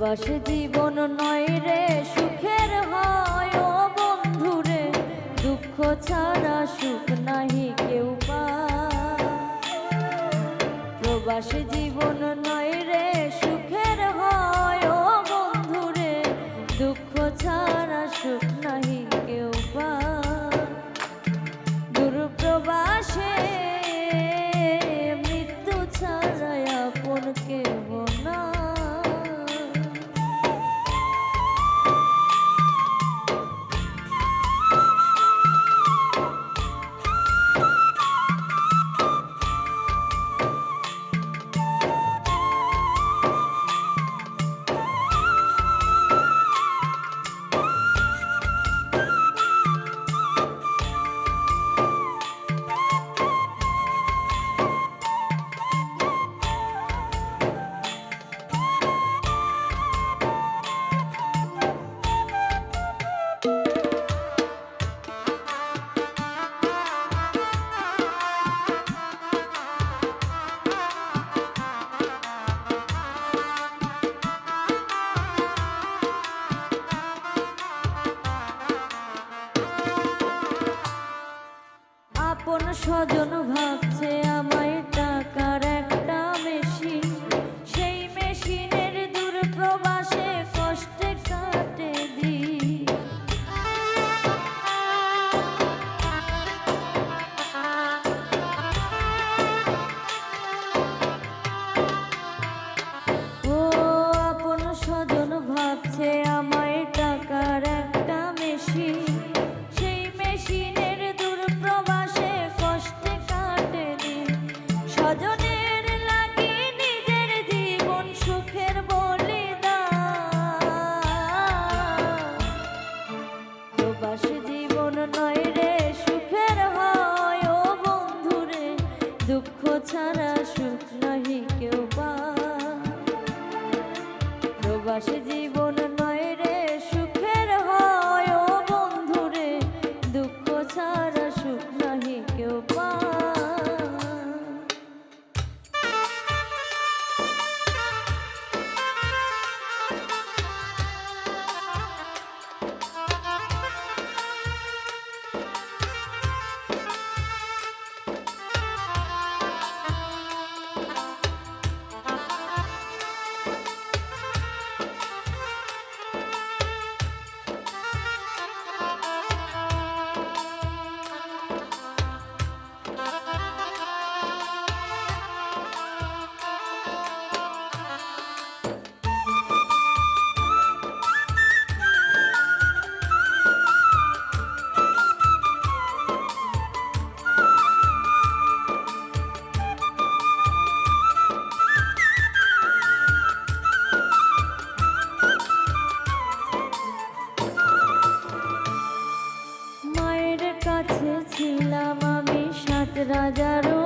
সুবাস জীবন নয় রে, সুখের হয় ও বন্ধু রে। দুঃখ ছাড়া সুখ নাহি কেউ পা প্রবাস জীবন নয় yo no ছাড়া ছিলাম আমি সাত রাজারও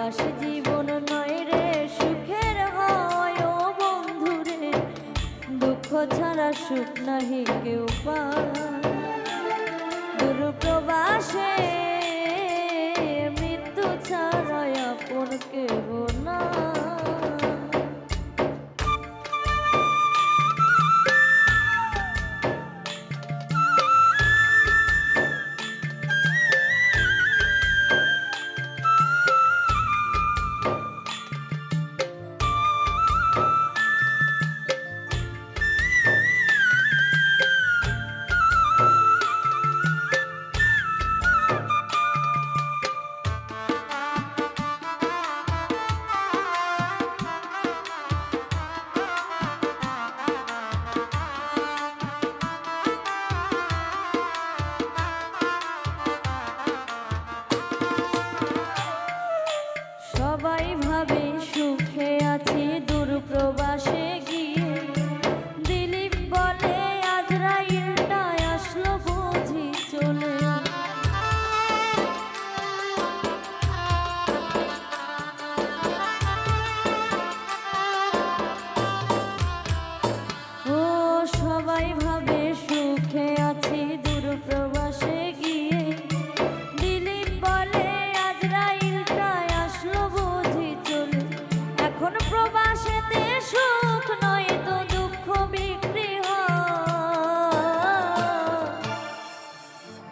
বিলাস জীবন নয় রে, সুখের হয় ও বন্ধু রে। দুঃখ সুখ নাহি কেউ পা দুরুপ্রবাসে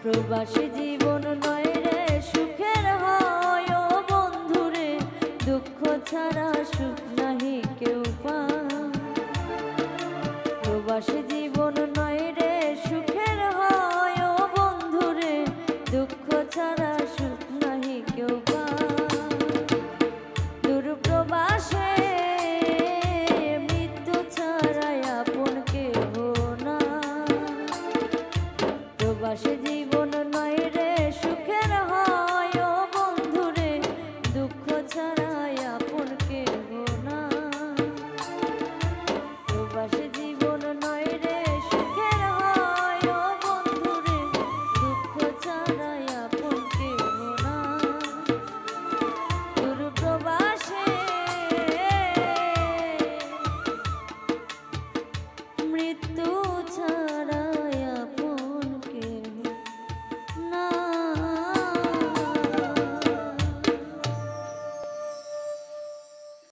প্রবাসী জীবন নয় রে সুখের হয় বন্ধুরে দুঃখ ছাড়া